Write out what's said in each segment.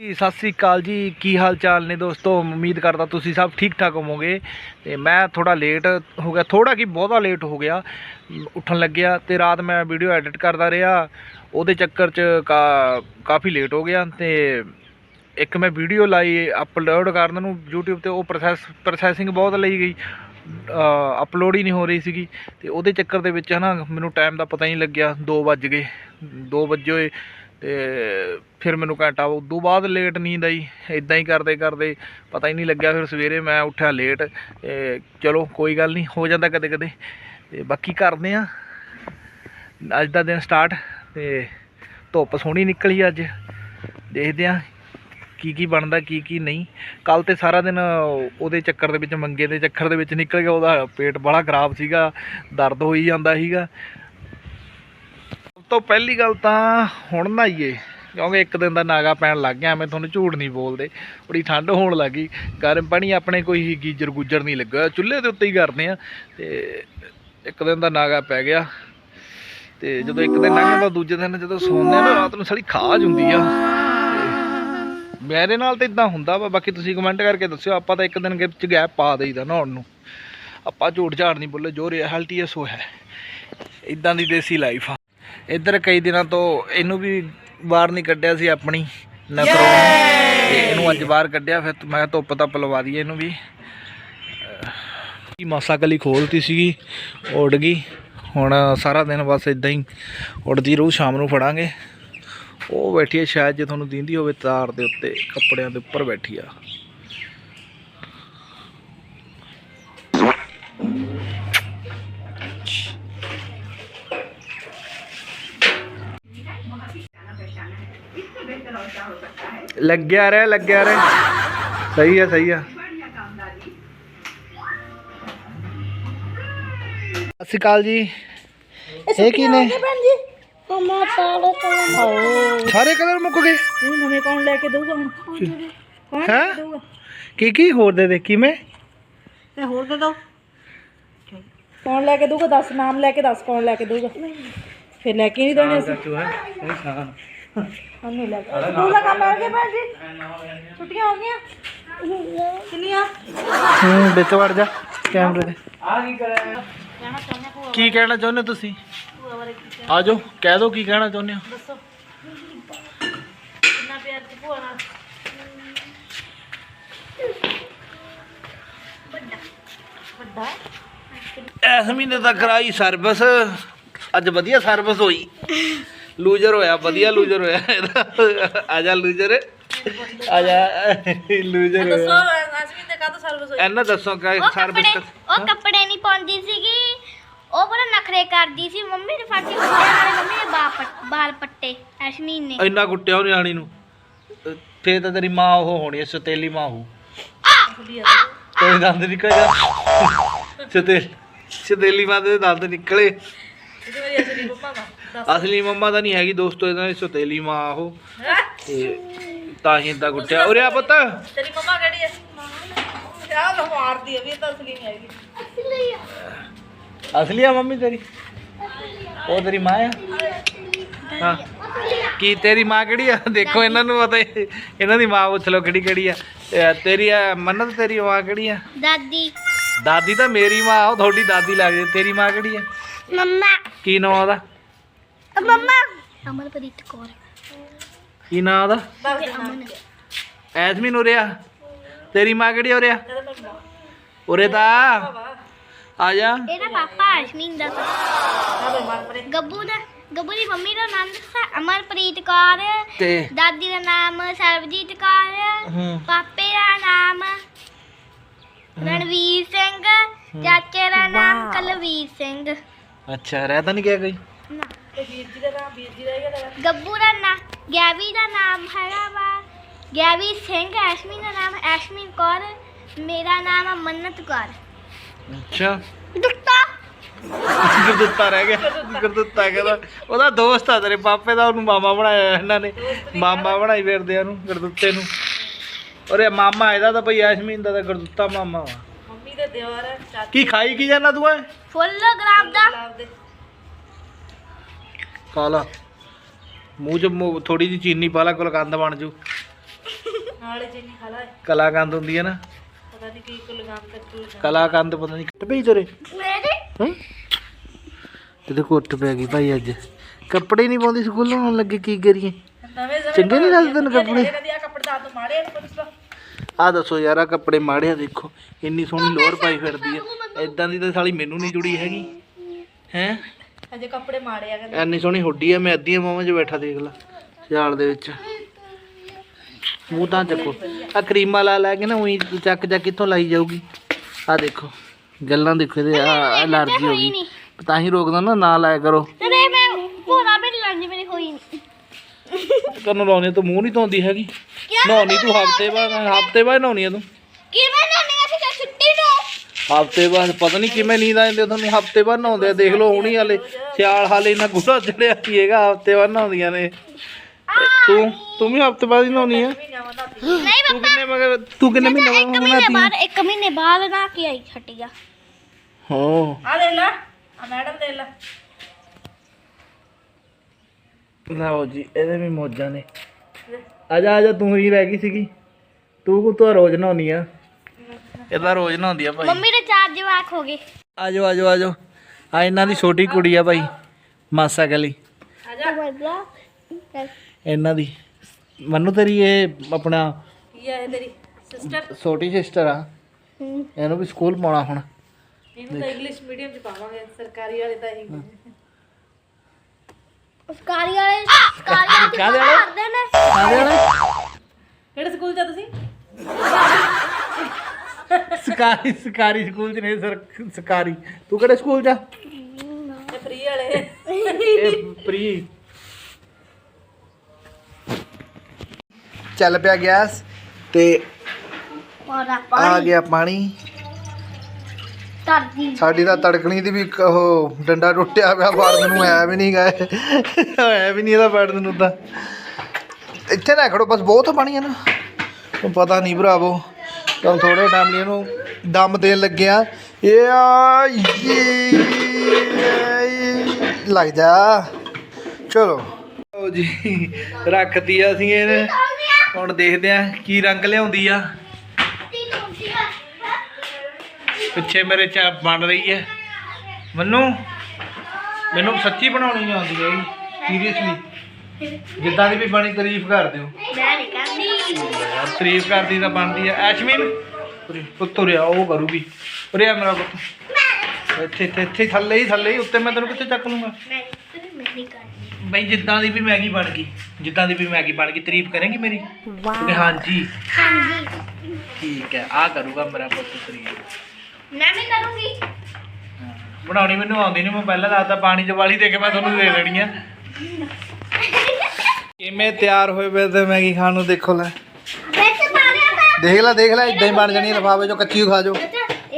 ਜੀ, ਸਤਿ ਸ੍ਰੀ ਅਕਾਲ ਜੀ। ਕੀ ਹਾਲ ਚਾਲ ਨੇ ਦੋਸਤੋ? ਉਮੀਦ ਕਰਦਾ ਤੁਸੀਂ ਸਭ ਠੀਕ ਠਾਕ ਹੋਵੋਗੇ। ਤੇ ਮੈਂ ਥੋੜਾ ਲੇਟ ਹੋ ਗਿਆ। ਥੋੜਾ ਕੀ ਬਹੁਤਾ ਲੇਟ ਹੋ ਗਿਆ। ਉੱਠਣ ਲੱਗਿਆ ਤੇ ਰਾਤ ਮੈਂ ਵੀਡੀਓ ਐਡਿਟ ਕਰਦਾ ਰਿਹਾ। ਉਹਦੇ ਚੱਕਰ 'ਚ ਕਾ- ਕਾਫੀ ਲੇਟ ਹੋ ਗਿਆ ਤੇ ਇੱਕ ਮੈਂ ਵੀਡੀਓ ਲਾਈ ਅਪਲੋਡ ਕਰਨ ਨੂੰ YouTube ਤੇ ਉਹ ਪ੍ਰੋਸੈਸ ਪ੍ਰੋਸੈਸਿੰਗ ਬਹੁਤ ਲਈ ਗਈ। ਅਪਲੋਡ ਹੀ ਨਹੀਂ ਹੋ ਰਹੀ ਸੀਗੀ। ਤੇ ਉਹਦੇ ਚੱਕਰ ਦੇ ਵਿੱਚ ਹਨਾ, ਮੈਨੂੰ ਟਾਈਮ ਦਾ ਪਤਾ ਹੀ ਨਹੀਂ ਲੱਗਿਆ। 2 ਵੱਜ ਗਏ। 2 ਵਜੇ ਹੋਏ। ਤੇ ਫਿਰ ਮੈਨੂੰ ਘੰਟਾ ਉਦੋਂ ਬਾਅਦ ਲੇਟ ਨੀਂਦ ਆਈ। ਇਦਾਂ ਹੀ ਕਰਦੇ ਕਰਦੇ ਪਤਾ ਹੀ ਨਹੀਂ ਲੱਗਿਆ। ਫਿਰ ਸਵੇਰੇ ਮੈਂ ਉੱਠਿਆ ਲੇਟ ਚਲੋ, ਕੋਈ ਗੱਲ ਨਹੀਂ, ਹੋ ਜਾਂਦਾ ਕਦੇ ਕਦੇ। ਤੇ ਬਾਕੀ ਕਰਦੇ ਆ। ਅੱਜ ਦਾ ਦਿਨ ਸਟਾਰਟ ਤੇ ਧੁੱਪ ਸੋਹਣੀ ਨਿਕਲੀ ਅੱਜ। ਦੇਖਦੇ ਆ ਕੀ ਕੀ ਬਣਦਾ, ਕੀ ਕੀ ਨਹੀਂ। ਕੱਲ ਤੇ ਸਾਰਾ ਦਿਨ ਉਹਦੇ ਚੱਕਰ ਦੇ ਵਿੱਚ, ਮੰਗੇ ਦੇ ਚੱਕਰ ਦੇ ਵਿੱਚ ਨਿਕਲ ਗਿਆ। ਉਹਦਾ ਪੇਟ ਬੜਾ ਖਰਾਬ ਸੀਗਾ। ਦਰਦ ਹੋਈ ਜਾਂਦਾ ਸੀਗਾ। ਤੋਂ ਪਹਿਲੀ ਗੱਲ ਤਾਂ ਹੁਣ ਨਹਾਈਏ ਕਿਉਂਕਿ ਇੱਕ ਦਿਨ ਦਾ ਨਾਗਾ ਪੈਣ ਲੱਗ ਗਿਆ ਮੈਂ ਤੁਹਾਨੂੰ ਝੂਠ ਨਹੀਂ ਬੋਲਦੇ। ਬੜੀ ਠੰਡ ਹੋਣ ਲੱਗੀ ਗਰਮ ਪਾਣੀ ਆਪਣੇ ਕੋਈ ਗੀਜਰ ਗੁੱਜਰ ਨਹੀਂ ਲੱਗਾ। ਚੁੱਲ੍ਹੇ ਦੇ ਉੱਤੇ ਹੀ ਕਰਦੇ ਆ, ਤੇ ਇੱਕ ਦਿਨ ਦਾ ਨਾਗਾ ਪੈ ਗਿਆ। ਤੇ ਜਦੋਂ ਇੱਕ ਦਿਨ ਲੰਘ ਜਾਂਦਾ ਦੂਜੇ ਦਿਨ ਜਦੋਂ ਸੌਂਦੇ ਆ ਨਾ, ਰਾਤ ਨੂੰ ਸੜੀ ਖਾਜ ਹੁੰਦੀ ਆ। ਮੇਰੇ ਨਾਲ ਤਾਂ ਇਦਾਂ ਹੁੰਦਾ ਵਾ, ਬਾਕੀ ਤੁਸੀਂ ਕਮੈਂਟ ਕਰਕੇ ਦੱਸਿਓ, ਆਪਾਂ ਤਾਂ ਇੱਕ ਦਿਨ 'ਚ ਗੈਪ ਪਾ ਦੇਈਦਾ ਨਹਾਉਣ ਨੂੰ। ਆਪਾਂ ਝੂਠ ਝਾੜ ਨਹੀਂ ਬੋਲੇ, ਜੋ ਰਿਐਲਿਟੀ ਹੈ ਸੋ ਹੈ। ਇਦਾਂ ਦੀ ਦੇਸੀ ਲਾਈਫ ਆ। ਇੱਧਰ ਕਈ ਦਿਨਾਂ ਤੋਂ ਇਹਨੂੰ ਵੀ ਬਾਹਰ ਨਹੀਂ ਕੱਢਿਆ ਸੀ ਆਪਣੀ ਨਸਰੋਂ ਇਹਨੂੰ ਅੱਜ ਬਾਹਰ ਕੱਢਿਆ ਫਿਰ ਮੈਂ ਧੁੱਪ ਤਾਂ ਪਲਵਾ ਦਈਏ ਇਹਨੂੰ ਵੀ। ਕੀ ਮਾਸਾ ਕਲੀ ਖੋਲਤੀ ਸੀਗੀ ਉੱਡ ਗਈ। ਹੁਣ ਸਾਰਾ ਦਿਨ ਬਸ ਇਦਾਂ ਹੀ ਉੱਡਦੀ ਰਹੂ ਸ਼ਾਮ ਨੂੰ ਫੜਾਂਗੇ। ਉਹ ਬੈਠੀ ਹੈ ਸ਼ਾਇਦ ਜੇ ਤੁਹਾਨੂੰ ਦੀਂਦੀ ਹੋਵੇ ਤਾਰ ਦੇ ਉੱਤੇ ਕੱਪੜਿਆਂ ਦੇ ਉੱਪਰ ਬੈਠੀ ਆ। ਲੱਗਿਆ ਰਹਿ ਲੱਗਿਆ ਰਹਿ। ਸਹੀ ਹੈ ਸਹੀ ਹੈ ਸਤਿ ਸ਼੍ਰੀ ਅਕਾਲ ਜੀ। ਇਹ ਕੀ ਨੇ? ਮਮਾ ਸਾਰੇ ਕਲਰ ਮੁੱਕ ਗਏ ਇਹ ਨਵੇਂ ਕੌਣ ਲੈ ਕੇ ਦਊਗਾ ਹੁਣ? ਕੌਣ ਹੈ? ਲੈ ਕੇ ਦਊਗਾ? ਕੀ ਕੀ ਹੋਰ ਦੇ ਦੇ? ਕਿਵੇਂ? ਤੇ ਹੋਰ ਦੇ ਦੋ। ਕੌਣ ਲੈ ਕੇ ਦਊਗਾ? ਦੱਸ ਨਾਮ ਲੈ ਕੇ ਦੱਸ ਕੌਣ ਲੈ ਕੇ ਦਊਗਾ? ਫਿਰ ਲੈ ਕੇ ਨਹੀਂ ਦੇਣੇ ਅਸੀਂ। ਉਹਨੂੰ ਲੈ ਕੇ ਸਕੂਲ ਦਾ ਕੰਮ ਕਰ ਗਏ ਭੈਣ ਜੀ ਛੁੱਟੀਆਂ ਹੋ ਗਈਆਂ? ਕਿੰਨੀਆਂ? ਹੂੰ ਵਿੱਚ ਵੜ ਜਾ ਕੈਮਰੇ ਦੇ ਕਹਿਣਾ ਚਾਹੁੰਦੇ ਭੂਆ ਕੀ ਕਹਿਣਾ ਚਾਹੁੰਦੇ ਹੋ ਤੁਸੀਂ? ਭੂਆ ਬਾਰੇ ਕੀ ਕਹਿਣਾ? ਆ ਜਾਓ ਕਹਿ ਦਿਓ ਕੀ ਕਹਿਣਾ ਚਾਹੁੰਦੇ ਹੋ? ਦੱਸੋ। ਕਿੰਨਾ ਪਿਆਰ ਸੀ ਭੂਆ ਨਾਲ? ਵੱਡਾ ਵੱਡਾ। ਇਸ ਮਹੀਨੇ ਤਾਂ ਕਰਾਈ ਸਰਵਿਸ। ਅੱਜ ਵਧੀਆ ਸਰਵਿਸ ਹੋਈ। ਲੂਜਰ ਹੋਇਆ ਵਧੀਆ ਲੂਜਰ ਹੋਇਆ। ਇਹਦਾ ਆ ਜਾ ਲੂਜਰ ਆ ਜਾ ਲੂਜਰ ਦੱਸੋ ਹੋਇਆ। ਇਹਨਾਂ ਦੱਸੋ ਕਿ ਉਹ ਸਰਵਿਸ ਉਹ ਕੱਪੜੇ ਨਹੀਂ ਪਾਉਂਦੀ ਸੀਗੀ। ਉਹ ਬੜਾ ਨਖਰੇ ਕਰਦੀ ਸੀ। ਮੰਮੀ ਨੇ ਫਾਟੀ ਕੁੱਟਿਆ ਨਾਲੇ ਮੰਮੀ ਨੇ ਬਾਲ ਪੱਟ- ਬਾਲ ਪੱਟੇ ਐਸ਼ਮੀਨ ਨੇ। ਇੰਨਾ ਕੁੱਟਿਆ ਉਹ ਨਿਆਣੀ ਨੂੰ। ਅਹ ਫੇਰ ਤਾਂ ਤੇਰੀ ਮਾਂ ਉਹ ਹੋਣੀ ਹੈ ਸਤੇਲੀ ਮਾਂ ਹੋ ਤੇਰੇ ਦੰਦ ਨਿਕਲ ਜਾ ਸਤੇਲ ਸਤੇਲੀ ਮਾਂ ਦੇ ਦੰਦ ਨਿਕਲੇ। ਅਸਲੀ ਮੰਮਾ ਅਸਲੀ ਤਾਂ ਨਹੀਂ ਹੈਗੀ ਦੋਸਤੋ ਇਹਨਾਂ ਦੀ ਸਤੇਲੀ ਮਾਂ ਉਹ। ਤੇ ਤਾਂ ਹੀ ਏਦਾਂ ਕੁੱਟਿਆ। ਉਰੇ ਆ ਪੁੱਤ। ਤੇਰੀ ਮੰਮਾ ਕਿਹੜੀ ਹੈ ਕਿਆ ਲੋ ਮਾਰਦੀ ਹੈ ਵੀ ਇਹ ਤਾਂ ਅਸਲੀ ਨਹੀਂ ਹੈਗੀ। ਅਸਲੀ ਆ। ਮੰਮੀ ਤੇਰੀ? ਉਹ ਤੇਰੀ ਮਾਂ ਆ? ਹਾਂ। ਕੀ ਤੇਰੀ ਮਾਂ ਕਿਹੜੀ ਆ? ਦੇਖੋ ਇਹਨਾਂ ਨੂੰ ਪਤਾ ਇਹਨਾਂ ਦੀ ਮਾਂ ਪੁੱਛ ਲਓ ਕਿਹੜੀ ਕਿਹੜੀ ਆ। ਤੇਰੀ ਆ ਮੰਨਤ ਤੇਰੀ ਮਾਂ ਕਿਹੜੀ ਆ? ਦਾਦੀ। ਦਾਦੀ ਤਾਂ ਮੇਰੀ ਮਾਂ ਉਹ ਤੁਹਾਡੀ ਦਾਦੀ ਲੱਗਦੀ ਤੇਰੀ ਮਾਂ ਕਿਹੜੀ ਆ? ਮੰਮਾ। ਕੀ ਨਾਮ ਉਹਦਾ? ਮੰਮਾ। ਅਮਰਪ੍ਰੀਤ ਕੌਰ। ਕੀ ਨਾਮ ਉਹਦਾ? ਅਮਨ। ਐਸਮੀਨ ਉਰੇ ਆ। ਤੇਰੀ ਮਾਂ ਕਿਹੜੀ ਆ ਉਰੇ ਤਾਂ। ਆ ਜਾ। ਇਹਦਾ ਪਾਪਾ ਐਸ਼ਮੀਨ ਦਾ। ਗੱਬੂ ਦਾ। ਗੱਬੂ ਦੀ ਮੰਮੀ ਦਾ ਨਾਮ ਦੱਸਾਂ। ਅਮਰਪ੍ਰੀਤ ਕੌਰ। ਤੇ? ਦਾਦੀ ਦਾ ਨਾਮ ਸਰਬਜੀਤ ਕੌਰ। ਹੂੰ। ਪਾਪੇ ਦਾ ਨਾਮ ਰਣਵੀਰ ਸਿੰਘ। ਚਾਚੇ ਦਾ ਨਾਮ ਕਲਵੀਰ ਸਿੰਘ। ਅੱਛਾ ਰਹਿ ਤਾਂ ਨਹੀਂ ਗਿਆ ਕੋਈ? ਨਾ। ਤੇ ਵੀਰ ਜੀ ਦਾ ਨਾਮ ਵੀਰ ਜੀ ਦਾ ਹੈਗਾ ਤੇਰਾ? ਗੱਬੂ ਦਾ ਨਾਮ ਗੈਵੀ ਦਾ ਨਾਮ ਹੈਗਾ ਵਾ ਗੈਵੀ ਸਿੰਘ ਐਸ਼ਮੀ ਦਾ ਨਾਮ ਐਸ਼ਮੀ ਕੌਰ ਮੇਰਾ ਨਾਮ ਆ ਮੰਨਤ ਕੌਰ। ਅੱਛਾ। ਦੁੱਤਾ। ਗੁਰਦੁੱਤਾ ਰਹਿ ਗਿਆ ਗੁਰਦੁੱਤਾ ਕਹਿੰਦਾ। ਉਹਦਾ ਦੋਸਤ ਆ ਤੇਰੇ ਪਾਪੇ ਦਾ ਉਹਨੂੰ ਮਾਮਾ ਬਣਾਇਆ ਇਹਨਾਂ ਨੇ। ਮਾਮਾ ਬਣਾਈ ਫਿਰਦੇ ਆ ਉਹਨੂੰ ਗੁਰਦੁੱਤੇ ਨੂੰ। ਔਰੇ ਮਾਮਾ ਇਹਦਾ ਤਾਂ ਭਈ ਐਸ਼ਮੀਨ ਦਾ ਤਾਂ ਗੁਰਦੁੱਤਾ ਮਾਮਾ ਵਾ। ਮੰਮੀ ਦੇ ਚਾਚੀ ਕੀ ਖਾਈ ਕੀ ਜਾਣਾ ਤੂੰ ਐ? ਫੁੱਲ ਗੁਲਾਬ ਦਾ। ਗੁਲਾਬ ਦੇ। ਕਾਲਾ। ਮੂੰਹ ਚ ਥੋੜੀ ਜਿਹੀ ਚੀਨੀ ਪਾ ਲਾ ਗੁਲਕੰਦ ਬਣ ਜੂ। ਨਾਲੇ ਚੀਨੀ ਖਾ ਲੈ ਕਲਾਕੰਦ ਹੁੰਦੀ ਹੈ ਨਾ। ਪਤਾ ਨਹੀਂ ਕੀ ਕੁ ਲਗਾਮ ਕੱਟੂ ਕਲਾਕੰਦ ਪਤਾ ਨਹੀਂ ਕਿੱਟ ਪਈ ਤੇਰੇ। ਮੇਰੇ ਹਾਂ? ਤੇ ਕੁੱਟ ਪੈ ਗਈ ਭਾਈ ਅੱਜ। ਕੱਪੜੇ ਨਹੀਂ ਪਾਉਂਦੀ ਸਕੂਲੋਂ ਆਉਣ ਲੱਗੇ ਕੀ ਕਰੀਏ। ਚੰਗੇ ਨਹੀਂ ਲੱਗਦੇ ਤੈਨੂੰ ਕੱਪੜੇ? ਆ ਦੱਸੋ ਯਾਰ ਆ ਕੱਪੜੇ ਮਾੜੇ ਆ ਦੇਖੋ। ਇੰਨੀ ਸੋਹਣੀ ਲੋਅਰ ਪਾਈ ਫਿਰਦੀ ਆ। ਇਦਾਂ ਦੀ ਤਾਂ ਸਾਲੀ ਮੈਨੂੰ ਨਹੀਂ ਜੁੜੀ ਹੈਗੀ। ਹੈ? ਅਜੇ ਕੱਪੜੇ ਮਾੜੇ ਆ ਕਹਿੰਦੇ ਐਨੀ ਸੋਹਣੀ ਹੁੱਡੀ ਆ ਮੈਂ ਅੱਧੀਆਂ ਮਾਵਾਂ 'ਚ ਬੈਠਾ ਦੇਖ ਲਾ। ਸਿਆਲ ਦੇ ਵਿੱਚ। ਮੂੰਹ ਤਾਂ ਚੱਕੋ। ਆ ਕਰੀਮਾਂ ਲਾ ਲੈ ਕੇ ਨਾ ਉਹੀ ਚੱਕ ਚੱਕ ਕਿੱਥੋਂ ਲਾਈ ਜਾਊਗੀ। ਆ ਦੇਖੋ ਗੱਲਾਂ ਦੇਖੋ ਇਹਦੇ ਆ ਅਲਰਜੀ ਹੋ ਗਈ। ਤਾਂ ਹੀ ਰੋਕਦਾ ਨਾ ਨਾ ਲਾਇਆ ਕਰੋ। ਤੇ ਮੈਂ ਪੂਰਾ ਵੀ ਲਾਂਜੀ ਮੇਰੀ ਹੋਈ ਨਹੀਂ ਤੈਨੂੰ ਲਾਉਣੇ ਤੋਂ ਮੂੰਹ ਨਹੀਂ ਧੋਂਦੀ ਹੈਗੀ। ਨਹਾਉਣੀ ਤੂੰ ਹਫ਼ਤੇ ਬਾਅਦ ਹਫ਼ਤੇ ਬਾਅਦ ਨਹਾਉਣੀ ਆ ਤੂੰ। ਕਿਵੇਂ ਹਫ਼ਤੇ ਬਾਅਦ ਪਤਾ ਨਹੀਂ ਕਿਵੇਂ ਨੀਂਦ ਆ ਜਾਂਦੀ ਤੁਹਾਨੂੰ ਹਫ਼ਤੇ ਬਾਅਦ ਨਹਾਉਂਦੇ ਆ ਦੇਖ ਲਓ ਹੁਣੀ ਹਾਲੇ ਸਿਆਲ ਹਾਲੇ ਇੰਨਾ ਗੁੱਸਾ ਚੜਿਆ ਕੀ ਹੈਗਾ ਹਫ਼ਤੇ ਬਾਅਦ ਨਹਾਉਂਦੀਆਂ ਨੇ। ਤੂੰ ਤੂੰ ਵੀ ਹਫ਼ਤੇ ਬਾਅਦ ਹੀ ਨਹਾਉਣੀ ਆ? ਨਹੀਂ ਤੂੰ ਕਿੰਨੇ ਮਗਰ ਤੂੰ ਕਿੰਨੇ ਮਹੀਨੇ ਬਾਅਦ ਇੱਕ ਮਹੀਨੇ ਬਾਅਦ ਇੱਕ ਮਹੀਨੇ ਬਾਅਦ ਨਾ ਕੇ ਆਈ ਛੱਟੀਆ ਹਾਂ। ਆ ਦੇਖ ਲੈ ਆ ਮੈਡਮ ਦੇਖ ਲੈ। ਲਓ ਜੀ ਇਹਦੇ ਵੀ ਮੌਜਾਂ ਨੇ। ਆ ਜਾ ਆ ਜਾ ਤੂੰ ਹੀ ਰਹਿ ਗਈ ਸੀਗੀ। ਤੂੰ ਕੋ ਤਾਂ ਰੋਜ਼ ਨਹਾਉਣੀ ਆ। ਇਹ ਤਾਂ ਰੋਜ਼ ਨਹਾਉਂਦੀ ਆ ਭਾਈ। ਮੰਮੀ ਦੇ ਚਾਰ ਜਵਾਕ ਹੋ ਗਏ। ਆ ਜਾਓ ਆ ਜਾਓ ਆ ਜਾਓ ਆ ਇਹਨਾਂ ਦੀ ਛੋਟੀ ਕੁੜੀ ਆ ਭਾਈ ਮਾਸਾ ਗਲੀ। ਆ ਜਾ ਇਹਨਾਂ ਦੀ। ਮੰਨੂ ਤੇਰੀ ਇਹ ਆਪਣਾ ਕੀ ਆ ਇਹ ਤੇਰੀ ਸਿਸਟਰ ਛੋਟੀ ਸਿਸਟਰ ਆ। ਇਹਨੂੰ ਵੀ ਸਕੂਲ ਪਾਉਣਾ ਹੁਣ। ਇਹਨੂੰ ਤਾਂ ਇੰਗਲਿਸ਼ ਮੀਡੀਅਮ ਚ ਪਾਵਾਂਗੇ ਸਰਕਾਰੀ ਵਾਲੇ ਤਾਂ ਇਹ। ਸਕਾਰੀ ਵਾਲੇ ਸਕਾਰੀ ਵਾਲੇ ਕਾਹਦੇ ਵਾਲੇ? ਕਰਦੇ ਨੇ। ਕਾਹਦੇ ਵਾਲੇ? ਕਿਹੜੇ ਸਕੂਲ ਚ ਆ ਤੁਸੀਂ? ਸਕਾਰੀ ਸਕਾਰੀ ਸਕੂਲ ਚ ਨਹੀਂ ਸਰ ਸਕਾਰੀ ਤੂੰ ਕਿਹੜੇ ਸਕੂਲ ਚ ਆ? ਇਹ ਫ੍ਰੀ ਵਾਲੇ। ਇਹ ਪ੍ਰੀ ਚੱਲ ਪਿਆ ਗੈਸ ਤੇ ਪਾਣਾ ਆ ਗਿਆ ਪਾਣੀ। ਤਰਦੀ ਸਾਡੀ ਤਾਂ ਤੜਕਣੀ ਦੀ ਵੀ ਇੱਕ ਉਹ ਡੰਡਾ ਟੁੱਟਿਆ ਪਿਆ ਫੜਨ ਨੂੰ ਆਇਆ ਵੀ ਨਹੀਂ ਗਏ। ਹੋਇਆ ਵੀ ਨਹੀਂ ਇਹਦਾ ਫੜਨ ਨੂੰ ਤਾਂ। ਇੱਥੇ ਨਾ ਖੜੋ ਬਸ ਬਹੁਤ ਪਾਣੀ ਹੈ ਨਾ। ਤੁਹਾਨੂੰ ਪਤਾ ਨਹੀਂ ਭਰਾਵੋ। ਤਾਂ ਥੋੜੇ ਟਾਈਮ ਲਈ ਇਹਨੂੰ ਦਮ ਦੇਣ ਲੱਗਿਆ ਇਹ ਆ ਲੱਗ ਜਾ ਚਲੋ। ਲਓ ਜੀ, ਰੱਖਤੀ ਆ ਅਸੀਂ ਇਹਨੇ। ਹੁਣ ਦੇਖਦੇ ਆ ਕੀ ਰੰਗ ਲਿਆਉਂਦੀ ਆ। ਪਿੱਛੇ ਮੇਰੇ ਚਾ ਬਣ ਰਹੀ ਹੈ ਮੈਨੂੰ ਮੈਨੂੰ ਸੱਚੀ ਬਣਾਉਣੀ ਆਉਂਦੀ ਹੈ ਸੀਰੀਅਸਲੀ ਜਿੱਦਾਂ ਦੀ ਵੀ ਬਣੀ ਤਾਰੀਫ ਕਰ ਦਿਓ। ਮੈਂ ਨਹੀਂ ਕਰਦੀ ਯਾਰ ਤਾਰੀਫ ਕਰਦੀ। ਤਾਂ ਬਣਦੀ ਹੈ ਐਸ਼ਮੀਨ ਪੁੱਤ ਰਿਆ ਉਹ ਕਰੂਗੀ। ਰਿਆ ਮੇਰਾ ਪੁੱਤ। ਇੱਥੇ ਇੱਥੇ ਇੱਥੇ ਥੱਲੇ ਹੀ ਥੱਲੇ ਹੀ ਉੱਤੇ ਮੈਂ ਤੈਨੂੰ ਕਿੱਥੇ ਚੱਕ ਲੂੰਗਾ? ਮੈਂ ਮੈਂ ਨਹੀਂ ਕਰਦੀ। ਬਈ ਜਿੱਦਾਂ ਦੀ ਵੀ ਮੈਗੀ ਬਣ ਗਈ ਜਿੱਦਾਂ ਦੀ ਵੀ ਮੈਗੀ ਬਣ ਗਈ ਤਾਰੀਫ ਕਰੇਂਗੀ ਮੇਰੀ? ਵਾਹ। ਹਾਂਜੀ। ਹਾਂਜੀ। ਠੀਕ ਹੈ ਆ ਕਰੂਗਾ ਮੇਰਾ ਪੁੱਤ ਤਾਰੀਫ। ਮੈਂ ਵੀ ਕਰੂੰਗੀ। ਬਣਾਉਣੀ ਮੈਨੂੰ ਆਉਂਦੀ ਨਹੀਂ ਮੈਂ ਪਹਿਲਾਂ ਦੱਸਦਾ ਪਾਣੀ 'ਚ ਵਾਲੀ ਦੇ ਕੇ ਮੈਂ ਤੁਹਾਨੂੰ ਦੇ ਦੇਣੀ ਆ। ਕਿਵੇਂ ਤਿਆਰ ਹੋਏ ਵੇ ਤੇ ਮੈਗੀ ਖਾਣ ਨੂੰ ਦੇਖੋ ਲੈ। ਵਿੱਚ ਪਾ ਲਿਆ ਮੈਂ ਦੇਖ ਲੈ ਦੇਖ ਲੈ ਇਦਾਂ ਹੀ ਬਣ ਜਾਣੀ ਲਫਾਵੇ 'ਚੋਂ ਕੱਚੀ ਓ ਖਾ ਜਾਓ।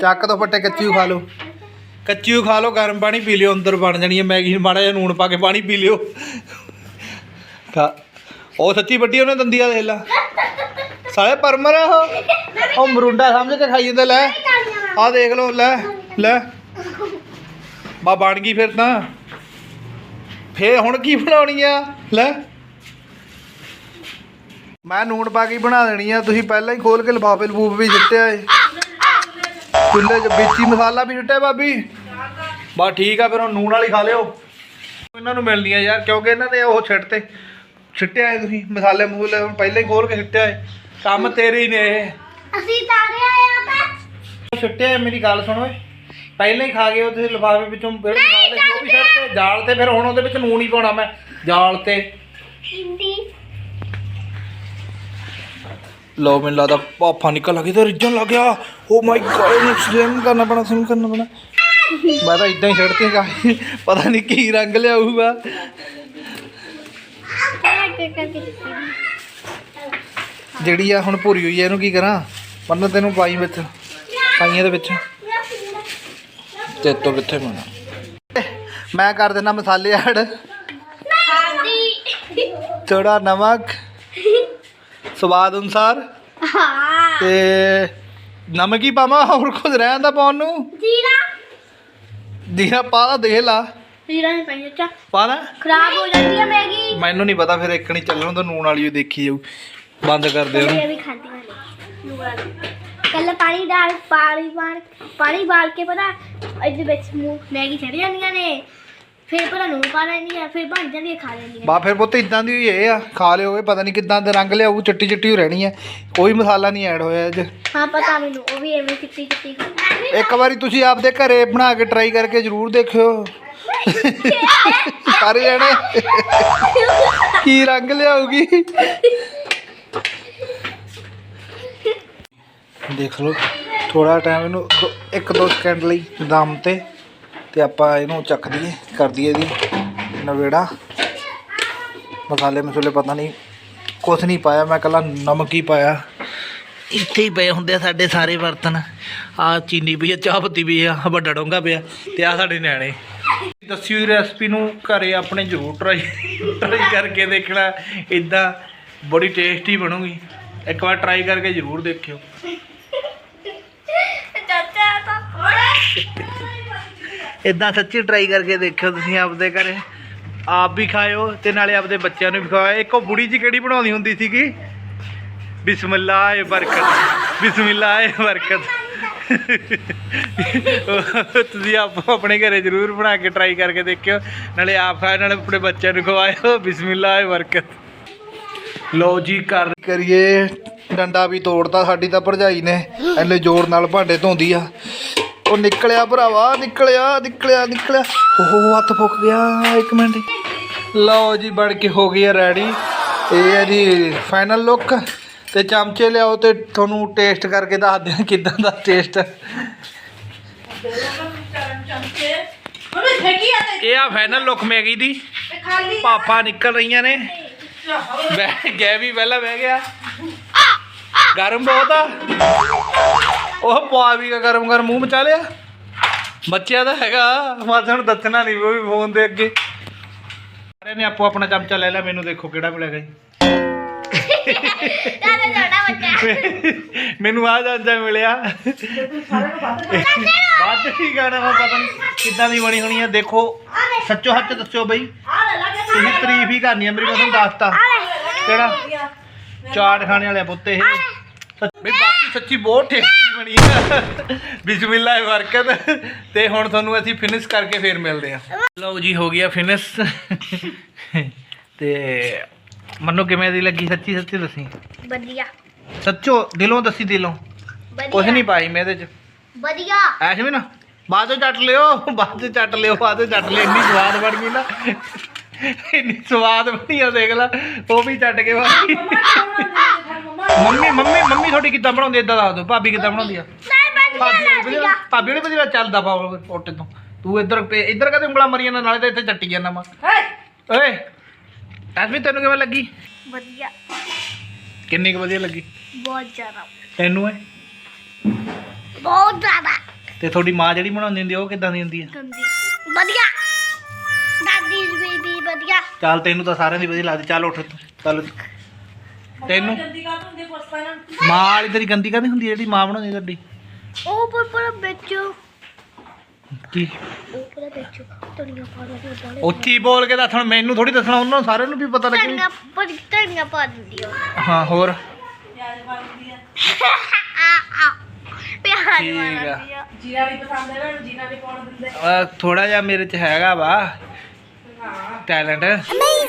ਚੱਕ ਤੋਂ ਫੱਟੇ ਕੱਚੀ ਓ ਖਾ ਲਓ। ਕੱਚੀ ਓ ਖਾ ਲਓ ਗਰਮ ਪਾਣੀ ਪੀ ਲਿਓ ਅੰਦਰ ਬਣ ਜਾਣੀ ਹੈ ਮੈਗੀ। ਮਾੜਾ ਜਿਹਾ ਨੂਣ ਪਾ ਕੇ ਪਾਣੀ ਪੀ ਲਿਓ। ਖਾ। ਉਹ ਸੱਚੀ ਵੱਡੀ ਉਹਨੇ ਦੰਦੀਆਂ ਦੇਖ ਲਾ। ਸਾਲੇ ਪਰਮਰ ਆ ਉਹ। ਉਹ ਮਰੁੰਡਾ ਸਮਝ ਕੇ ਖਾਈ ਜਾਂਦਾ ਲੈ। ਆ ਦੇਖ ਲਓ ਲੈ ਲੈ। ਬਾ ਬਣ ਗਈ ਫਿਰ ਤਾਂ। ਫੇਰ ਹੁਣ ਕੀ ਬਣਾਉਣੀ ਆ? ਲੈ। ਮੈਂ ਨੂਣ ਪਾ ਕੇ ਬਣਾ ਦੇਣੀ ਆ ਤੁਸੀਂ ਪਹਿਲਾਂ ਹੀ ਖੋਲ ਕੇ ਲਿਫਾਫੇ ਲਫੂਫ ਵੀ ਸਿੱਟਿਆ ਏ। ਚੁੱਲ੍ਹੇ 'ਚ ਵਿੱਚ ਹੀ ਮਸਾਲਾ ਵੀ ਸਿੱਟਿਆ ਭਾਬੀ। ਬਾ ਠੀਕ ਆ ਫਿਰ ਹੁਣ ਨੂਣ ਵਾਲੀ ਖਾ ਲਿਓ। ਇਹਨਾਂ ਨੂੰ ਮਿਲਣੀ ਆ ਯਾਰ ਕਿਉਂਕਿ ਇਹਨਾਂ ਨੇ ਉਹ ਛਿੱਟ ਤੇ ਸਿੱਟਿਆ ਏ ਤੁਸੀਂ ਮਸਾਲੇ ਮਸੂਲੇ ਹੁਣ ਪਹਿਲਾਂ ਹੀ ਖੋਲ ਕੇ ਸਿੱਟਿਆ ਏ। ਕੰਮ ਤੇਰੇ ਹੀ ਨੇ ਇਹ। ਅਸੀਂ ਤਾਰੇ ਆਇਆ ਤਾਂ। ਛੁੱਟਿਆ ਮੇਰੀ ਗੱਲ ਸੁਣੋ ਏ। ਪਹਿਲਾਂ ਹੀ ਖਾ ਗਏ ਉਹ ਤੁਸੀਂ ਲਿਫਾਫੇ ਵਿੱਚੋਂ ਫਿਰ ਮਸਾਲੇ ਸੀ ਉਹ ਵੀ ਛੱਡ ਤੇ। ਜਾਲ ਤੇ ਫਿਰ ਹੁਣ ਉਹਦੇ ਵਿੱਚ ਨੂਣ ਹੀ ਪਾਉਣਾ ਮੈਂ ਜਾਲ ਤੇ। ਹਿੰਦੀ ਲੋ ਮੈਨੂੰ ਲੱਗਦਾ ਪਾਪਾ ਨਿਕਲ ਲੱਗੇ ਤੇ ਰਿਜਣ ਲੱਗ ਗਿਆ। ਓ ਮਾਈ ਗॉड ਇਹਨੂੰ ਸਲਿਮ ਕਰਨਾ ਪੈਣਾ ਸਲਿਮ ਕਰਨਾ ਪੈਣਾ। ਮੈਂ ਤਾਂ ਇਦਾਂ ਹੀ ਛੱਡਤੀ ਗਾ। ਪਤਾ ਨਹੀਂ ਕੀ ਰੰਗ ਲਿਆਊਗਾ। ਜਿਹੜੀ ਆ ਹੁਣ ਭੁਰੀ ਹੋਈ ਆ ਇਹਨੂੰ ਕੀ ਕਰਾਂ? ਮੰਨ ਤੈਨੂੰ ਪਾਈ ਵਿੱਚ ਪਾਈਆਂ ਦੇ ਵਿੱਚ। ਤੇ ਤੋਂ ਕਿੱਥੇ ਪਾਉਣਾ? ਮੈਂ ਕਰ ਦੇਣਾ ਮਸਾਲੇ ਐਡ। ਥੋੜਾ ਨਮਕ। ਸਵਾਦ ਅਨੁਸਾਰ। ਹਾਂ। ਤੇ ਨਮਕ ਹੀ ਪਾਵਾਂ ਹੋਰ ਕੁਝ ਰਹਿਣ ਦਾ ਪਾਉਣ ਨੂੰ? ਜੀਰਾ। ਜੀਰਾ ਪਾ ਲਾ ਦੇਖ ਲਾ। ਜੀਰਾ ਨਹੀਂ ਪਾਈ ਪਾ ਲਾ। ਖਰਾਬ ਹੋ ਜਾਂਦੀ ਹੈ ਮੈਗੀ। ਮੈਨੂੰ ਨਹੀਂ ਪਤਾ ਫਿਰ ਇੱਕ ਨਹੀਂ ਚੱਲਣ ਤਾਂ ਨੂਣ ਵਾਲੀ ਦੇਖੀ ਜਾਊ। ਬੰਦ ਕਰ ਦੇ ਉਹਨੂੰ। ਇਹ ਵੀ ਖਾਂਦੀ ਕੱਲ ਪਾਣੀ ਡਾਲ ਪਾਣੀ ਪਾਣ ਪਾਣੀ ਬਾਲ ਕੇ ਪਤਾ ਇਹਦੇ ਵਿੱਚ ਮੂੰਹ ਮੈਗੀ ਚੜ ਜਾਂਦੀਆਂ ਨੇ। ਫਿਰ ਪਤਾ ਨੂੰ ਪਾ ਲੈਂਦੀਆਂ ਫਿਰ ਬਣ ਜਾਂਦੀਆਂ ਖਾ ਲੈਂਦੀਆਂ ਬਾ ਫਿਰ ਪੁੱਤ ਇਦਾਂ ਦੀ ਹੋਈ ਇਹ ਆ ਖਾ ਲਿਓਗੇ ਪਤਾ ਨਹੀਂ ਕਿਦਾਂ ਦੇ ਰੰਗ ਲਿਆਊ ਚਿੱਟੀ ਚਿੱਟੀ ਹੋ ਰਹਿਣੀ ਹੈ ਕੋਈ ਮਸਾਲਾ ਨਹੀਂ ਐਡ ਹੋਇਆ ਇਹ 'ਚ ਹਾਂ ਪਤਾ ਮੈਨੂੰ ਉਹ ਵੀ ਐਵੇਂ ਚਿੱਟੀ ਚਿੱਟੀ ਇੱਕ ਵਾਰੀ ਤੁਸੀਂ ਆਪਦੇ ਘਰੇ ਬਣਾ ਕੇ ਟਰਾਈ ਕਰਕੇ ਜ਼ਰੂਰ ਦੇਖਿਓ। ਸਾਰੇ ਜਣੇ ਕੀ ਰੰਗ ਲਿਆਊਗੀ? ਦੇਖ ਲਓ ਥੋੜਾ ਟਾਈਮ ਇਹਨੂੰ ਦੋ- ਇੱਕ ਦੋ ਸਕਿੰਟ ਲਈ ਦਮ ਤੇ। ਤੇ ਆਪਾਂ ਇਹਨੂੰ ਚੱਕ ਦਈਏ, ਕਰ ਦਈਏ ਇਹਦੀ ਨਵੇੜਾ। ਮਸਾਲੇ ਮਸੂਲੇ ਪਤਾ ਨਹੀਂ, ਕੁਛ ਨਹੀਂ ਪਾਇਆ, ਮੈਂ ਕੱਲਾ ਨਮਕ ਹੀ ਪਾਇਆ। ਇੱਥੇ ਹੀ ਪਏ ਹੁੰਦੇ ਆ ਸਾਡੇ ਸਾਰੇ ਬਰਤਨ। ਆ ਚੀਨੀ ਪਈ ਆ, ਚਾਹ ਪੱਤੀ ਵੀ ਆ, ਵੱਡਾ ਡੋਂਗਾ ਪਿਆ ਤੇ ਆ ਸਾਡੇ ਨਿਆਣੇ। ਦੱਸੀ ਹੋਈ ਰੈਸਪੀ ਨੂੰ ਘਰੇ ਆਪਣੇ ਜ਼ਰੂਰ ਟਰਾਈ ਟਰਾਈ ਕਰਕੇ ਦੇਖਣਾ ਇਦਾਂ ਬੜੀ ਟੇਸਟੀ ਬਣੂਗੀ। ਇੱਕ ਵਾਰ ਟਰਾਈ ਕਰਕੇ ਜ਼ਰੂਰ ਦੇਖਿਓ। ਚਾਚਾ ਤਾਂ ਇਦਾਂ ਸੱਚੀ ਟਰਾਈ ਕਰਕੇ ਦੇਖਿਓ ਤੁਸੀਂ ਆਪਦੇ ਘਰੇ। ਆਪ ਵੀ ਖਾਇਓ ਤੇ ਨਾਲੇ ਆਪਦੇ ਬੱਚਿਆਂ ਨੂੰ ਵੀ ਖਵਾਇਓ। ਇੱਕੋ ਬੁੜੀ ਜੀ ਕਿਹੜੀ ਬਣਾਉਂਦੀ ਹੁੰਦੀ ਸੀਗੀ? ਬਿਸਮਿਲ੍ਲਾ ਏ ਬਰਕਤ। ਬਿਸਮਿਲ੍ਲਾ ਏ ਬਰਕਤ। ਤੁਸੀਂ ਆਪ ਆਪਣੇ ਘਰੇ ਜ਼ਰੂਰ ਬਣਾ ਕੇ ਟਰਾਈ ਕਰਕੇ ਦੇਖਿਓ। ਨਾਲੇ ਆਪ ਖਾਇਓ, ਨਾਲੇ ਆਪਣੇ ਬੱਚਿਆਂ ਨੂੰ ਖਵਾਇਓ। ਬਿਸਮਿਲ੍ਲਾ ਏ ਬਰਕਤ। ਲਓ ਜੀ, ਕਰ ਕਰੀਏ। ਡੰਡਾ ਵੀ ਤੋੜਤਾ, ਸਾਡੀ ਤਾਂ ਭਰਜਾਈ ਨੇ। ਐਲੇ ਜ਼ੋਰ ਨਾਲ ਭਾਂਡੇ ਧੋਂਦੀ ਆ। ਉਹ ਨਿਕਲਿਆ ਭਰਾਵਾ, ਨਿਕਲਿਆ ਨਿਕਲਿਆ ਨਿਕਲਿਆ। ਉਹ ਹੱਥ ਫੁੱਕ ਗਿਆ, ਇੱਕ ਮਿੰਟ। ਲਓ ਜੀ, ਬਣ ਕੇ ਹੋ ਗਈ ਹੈ ਰੈਡੀ ਇਹ ਹੈ ਜੀ ਫਾਈਨਲ ਲੁੱਕ ਤੇ ਚਮਚੇ ਲਿਆਓ ਤੇ ਤੁਹਾਨੂੰ ਟੇਸਟ ਕਰਕੇ ਦੱਸਦੇ ਹਾਂ ਕਿਦਾਂ ਦਾ ਟੇਸਟ ਇਹ ਆ ਫਾਈਨਲ ਲੁੱਕ ਮੈਗੀ ਦੀ। ਤੇ ਪਾਪਾ ਨਿਕਲ ਰਹੀਆਂ ਨੇ। ਬਹਿ ਗਿਆ ਵੀ ਪਹਿਲਾਂ ਬਹਿ ਗਿਆ। ਗਰਮ ਬਹੁਤ ਆ। ਉਹ ਪਵਾ ਵੀ ਗਰਮ ਗਰਮ ਮੂੰਹ ਮਚਾ ਲਿਆ। ਬੱਚਿਆਂ ਦਾ ਹੈਗਾ ਮਾਤਾ ਨੂੰ ਦੱਸਣਾ ਨਹੀਂ ਉਹ ਵੀ ਫੋਨ ਦੇ ਅੱਗੇ। ਸਾਰਿਆਂ ਨੇ ਆਪੋ ਆਪਣਾ ਚਮਚਾ ਲੈ ਲਿਆ ਮੈਨੂੰ ਦੇਖੋ ਕਿਹੜਾ ਮਿਲੇਗਾ ਜੀ ਚਾਚਾ ਛੋਟਾ ਬੱਚਾ। ਮੈਨੂੰ ਆ ਜਾਂਦਾ ਮਿਲਿਆ। ਬਾਤ ਹੀ ਗਾਣਾ ਵਾ ਪਤਾ ਨਹੀਂ ਕਿੱਦਾਂ ਦੀ ਬਣੀ ਹੋਣੀ ਆ। ਦੇਖੋ ਸੱਚੋ ਹੱਚ ਦੱਸਿਓ ਬਈ। ਕੇ ਤੁਸੀਂ ਤਾਰੀਫ ਹੀ ਕਰਨੀ ਆ ਮੇਰੀ ਕਸਮ ਦੱਸਤਾ। ਕਿਹੜਾ? ਚਾਟ ਖਾਣੇ ਵਾਲੇ ਪੁੱਤੇ ਇਹ। ਬਈ ਬਾਕੀ ਸੱਚੀ ਬਹੁਤ ਟੇਸਟੀ ਬਣੀ ਆ। ਬਿਸਮਿਲ੍ਲਾ ਬਰਕਤ ਤੇ ਹੁਣ ਤੁਹਾਨੂੰ ਅਸੀਂ ਫਿਨਿਸ਼ ਕਰਕੇ ਫੇਰ ਮਿਲਦੇ ਆ। ਲਓ ਜੀ ਹੋ ਗਿਆ ਫਿਨਿਸ਼ ਤੇ ਮੰਨੋ ਕਿਵੇਂ ਦੀ ਲੱਗੀ? ਸੱਚੀ ਸੱਚੀ ਦੱਸੀ। ਵਧੀਆ। ਸੱਚੋ ਦਿਲੋਂ ਦੱਸੀ ਦਿਲੋਂ। ਵਧੀਆ। ਨਹੀਂ ਪਾਈ ਮੈਂ ਇਹਦੇ ਚ। ਵਧੀਆ। ਐਸ਼ ਵੀ ਨਾ। ਬਾਅਦ ਚੋਂ ਚੱਟ ਲਿਓ ਬਾਅਦ ਚੋਂ ਚੱਟ ਲਿਓ ਬਾਅਦ ਚੋਂ ਚੱਟ ਲਿਓ। ਇੰਨੀ ਸਵਾਦ ਬਣ ਗਈ ਨਾ। ਇੰਨੀ ਸਵਾਦ ਬਣੀ ਆ ਦੇਖ ਲੈ। ਉਹ ਵੀ ਚੱਟ ਕੇ ਬਾਕੀ ਮੰਮੀ ਮੰਮੀ? ਮੰਮੀ ਤੁਹਾਡੀ ਕਿੱਦਾਂ ਬਣਾਉਂਦੀ ਏਦਾਂ ਦੱਸ ਦਿਓ। ਭਾਬੀ ਕਿੱਦਾਂ ਬਣਾਉਂਦੀ ਆ? ਨਹੀਂ ਭਾਬੀ ਨੂੰ ਵਧੀਆ ਚੱਲਦਾ ਪਾ ਉੱਤੇ ਤੋਂ। ਤੂੰ ਇੱਧਰ ਪੇ- ਇੱਧਰ ਕਦੇ ਉਂਗਲਾਂ ਮਰੀਆਂ ਨਾ ਨਾਲੇ ਤਾਂ ਇੱਥੇ ਚੱਟੀ ਜਾਂਦਾ ਮੈਂ। ਓਏ ਐਸਮੀ ਤੈਨੂੰ ਕਿਵੇਂ ਲੱਗੀ? ਵਧੀਆ। ਕਿੰਨੀ ਕੁ ਵਧੀਆ ਲੱਗੀ? ਬਹੁਤ ਜ਼ਿਆਦਾ। ਤੈਨੂੰ ਐ? ਬਹੁਤ ਜ਼ਿਆਦਾ। ਤੇ ਤੁਹਾਡੀ ਮਾਂ ਜਿਹੜੀ ਬਣਾਉਂਦੀ ਹੁੰਦੀ ਉਹ ਕਿੱਦਾਂ ਦੀ ਹੁੰਦੀ ਆ? ਵਧੀਆ। ਦਾਦੀ ਵੀ ਵਧੀਆ। ਚੱਲ ਤੈਨੂੰ ਤਾਂ ਸਾਰਿਆਂ ਦੀ ਵਧੀਆ ਲੱਗਦੀ ਚੱਲ ਉੱਠ ਤੂੰ ਚੱਲ। ਤੈਨੂੰ? ਜਲਦੀ ਕਰ ਹੁੰਦੇ ਪੁੱਛਦਾ ਨਾ ਮਾਂ ਵਾਲੀ ਤੇਰੀ ਗੰਦੀ ਕਾਹਦੀ ਹੁੰਦੀ ਆ ਜਿਹੜੀ ਮਾਂ ਬਣਾਉਂਦੀ ਤੁਹਾਡੀ ਉਹ ਪਰ ਪਰ ਵਿੱਚ। ਕੀ? ਉਹ ਪਰ ਵਿੱਚ ਤੜੀਆਂ ਪਾ ਉਹ ਬਾਲੇ ਉੱਚੀ ਬੋਲ ਕੇ ਦੱਸ ਹੁਣ ਮੈਨੂੰ ਥੋੜੀ ਦੱਸਣਾ ਉਹਨਾਂ ਨੂੰ ਸਾਰਿਆਂ ਨੂੰ ਵੀ ਪਤਾ ਲੱਗੇ। ਤੜੀਆਂ ਪਰ ਤੜੀਆਂ ਪਾ ਦਿੰਦੀ ਉਹ ਹਾਂ ਹੋਰ ਪਿਆਜ਼ ਪਾ ਦਿੰਦੀ ਆ। ਆ ਆ ਪਿਆਰ ਠੀਕ ਆ। ਮਾਰਦੀ ਆ ਜੀਰਾ ਵੀ ਪਸੰਦ ਹੈ ਨਾ ਜੀਰਾ ਨਹੀਂ ਪਾਉਣ ਦਿੰਦੇ। ਥੋੜਾ ਜਿਹਾ ਮੇਰੇ 'ਚ ਹੈਗਾ ਵਾ। ਹਾਂ ਟੈਲੈਂਟ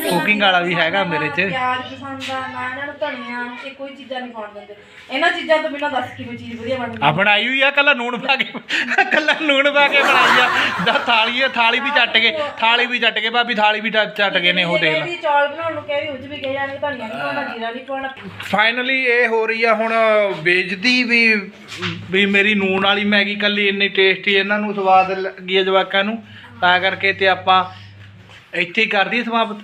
ਕੁਕਿੰਗ ਵਾਲਾ ਵੀ ਹੈਗਾ ਮੇਰੇ 'ਚ। ਪਿਆਜ਼ ਪਸੰਦ ਆ ਨਾ ਇਹਨਾਂ ਨੂੰ ਧਨੀਆ ਇਹ ਕੋਈ ਚੀਜ਼ਾਂ ਨਹੀਂ ਪਾਉਣ ਦਿੰਦੇ। ਇਹਨਾਂ ਚੀਜ਼ਾਂ ਤੋਂ ਬਿਨਾਂ ਦੱਸ ਕਿਵੇਂ ਚੀਜ਼ ਵਧੀਆ ਬਣਦੀ ਆ ਬਣਾਈ ਹੋਈ ਆ ਕੱਲਾ ਨੂਣ ਪਾ ਕੇ ਕੱਲਾ ਨੂਣ ਪਾ ਕੇ ਬਣਾਈ ਆ। ਦਾ ਥਾਲੀ ਆ ਥਾਲੀ ਵੀ ਚੱਟ ਕੇ ਥਾਲੀ ਵੀ ਚੱਟ ਕੇ ਭਾਬੀ ਥਾਲੀ ਵੀ ਚੱਟ ਚੱਟ ਕੇ ਨੇ ਉਹ ਦੇਖ ਲੈ। ਚੌਲ ਬਣਾਉਣ ਨੂੰ ਕਹਿ ਵੀ ਉੱਚ ਵੀ ਗਏ ਜਾਣੇ ਧਨੀਆ ਨਹੀਂ ਪਾਉਣਾ ਜੀਰਾ ਨਹੀਂ ਪਾਉਣਾ। ਫਾਈਨਲੀ ਇਹ ਹੋ ਰਹੀ ਆ ਹੁਣ ਵੇਚਦੀ ਵੀ ਵੀ ਮੇਰੀ ਨੂਣ ਵਾਲੀ ਮੈਗੀ ਕੱਲੀ ਇੰਨੀ ਟੇਸਟੀ ਇਹਨਾਂ ਨੂੰ ਸਵਾਦ ਲੱਗੀ ਆ ਜਵਾਕਾਂ ਨੂੰ। ਤਾਂ ਕਰਕੇ ਤੇ ਆਪਾਂ ਇੱਥੇ ਹੀ ਕਰਦੀ ਸਮਾਪਤ।